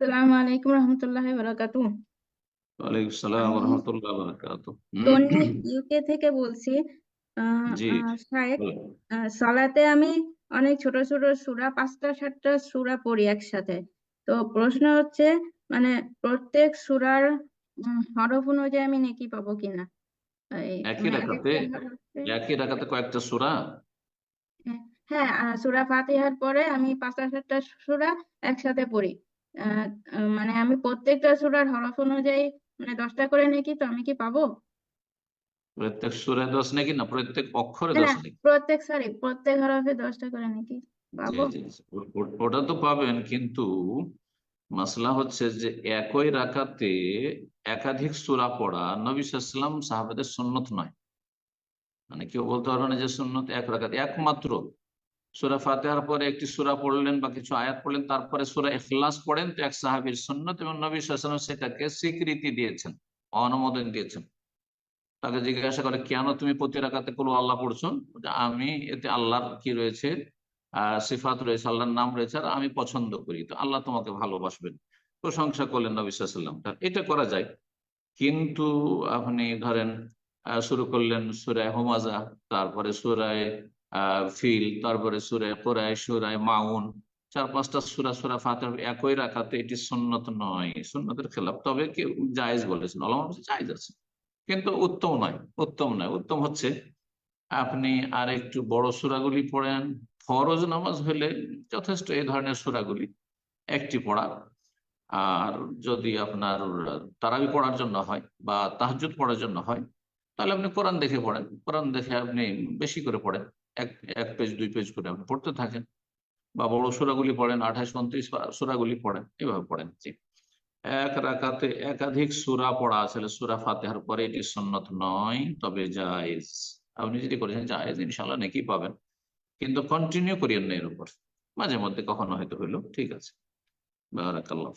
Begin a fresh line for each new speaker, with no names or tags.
আসসালামু আলাইকুম রহমতুল্লাহ বারাকাতু।
ওয়ালাইকুম সালাম
আমি
রহমতুল্লাহ বারাকাতু।
তন্নি ইউকে থেকে বলছি আহ
জি
শায়েখ সালাতে আমি অনেক ছোট ছোট সূরা পাঁচটা সাতটা সূরা পড়ি একসাথে। তো প্রশ্ন হচ্ছে মানে প্রত্যেক সূরার হরফ অনুযায়ী আমি নেকি পাবো কিনা?
একই
মানে
রাকাতে একই রাকাতে কয়েকটা সূরা?
হ্যাঁ আহ, সূরা ফাতিহার পরে আমি পাঁচটা সাতটা সূরা একসাথে পড়ি। মানে আমি প্রত্যেকটা সূরার হরফ অনুযায়ী মানে দশটা করে নেকি তো আমি কি পাবো?
প্রত্যেক সূরায় দশ নাকি না প্রত্যেক অক্ষরে দশ নাকি?
প্রত্যেক সরি প্রত্যেক হরফে দশটা করে নাকি পাবো।
ওটা তো পাবেন কিন্তু মাসলা হচ্ছে যে একই রাকাতে একাধিক সূরা পড়া নবী সাল্লাম সাহাবাদের সুন্নত নয়। মানে কেউ বলতে পারবে না যে সুন্নত এক রাকাতে একমাত্র। সূরা ফাতিহার পরে একটি সুরা পড়লেন বা কিছু আয়াত পড়লেন, তারপরে সূরা ইখলাস পড়েন, তো এক সাহাবীর সুন্নত এবং নবী সাল্লাম সেটাকে স্বীকৃতি দিয়েছেন, অনুমোদন দিয়েছেন। তাকে জিজ্ঞাসা করে, কেন তুমি প্রতি রাকাতে কোনো আল্লাহ পড়ছো? আমি, এতে আল্লাহর কি রয়েছে? সিফাত রয়েছে, আল্লাহর নাম রয়েছে, আর আমি পছন্দ করি, তো আল্লাহ তোমাকে ভালোবাসবেন। প্রশংসা করলেন নবী সাল্লাম এটা করা যায়। কিন্তু আপনি ধরেন শুরু করলেন সুরায় হোমাজা তারপরে সুরায় ফিল, তারপরে সুরায় কোরআয় সুরায় মাউন, চার পাঁচটা সুরা সুরা ফাতে একই রাখাতে এটি সুন্নত নয়। সুন্নতের খেলাফ, তবে কেউ জায়েজ বলেছেন, আল্লাহ জায়েজ আছে। কিন্তু উত্তম নয় উত্তম নয়। উত্তম হচ্ছে আপনি আর একটু বড় সুরাগুলি পড়েন, ফরজ নামাজ হলে যথেষ্ট এই ধরনের সুরাগুলি একটি পড়া। আর যদি আপনার তারাবি পড়ার জন্য হয় বা তাহাজ্জুদ পড়ার জন্য হয়, তাহলে আপনি কোরআন দেখে পড়েন। কোরআন দেখে আপনি বেশি করে পড়েন। এক এক পেজ দুই পেজ করে আপনি পড়তে থাকেন বা বড় সুরাগুলি পড়েন, আঠাশ, উনত্রিশ সুরাগুলি পড়েন, এভাবে পড়েন জি। এক রাকাতে একাধিক সুরা পড়া আছে সূরা ফাতিহার পরে এটি সুন্নত নয়, তবে জায়েজ। আপনি যদি করেছেন জায়েজ ইনশাল্লাহ নাকি পাবেন, কিন্তু কন্টিনিউ করিয়েন না এর উপর। মাঝে মধ্যে কখনো হয়তো হইল, ঠিক আছে। বারাকাল্লাহ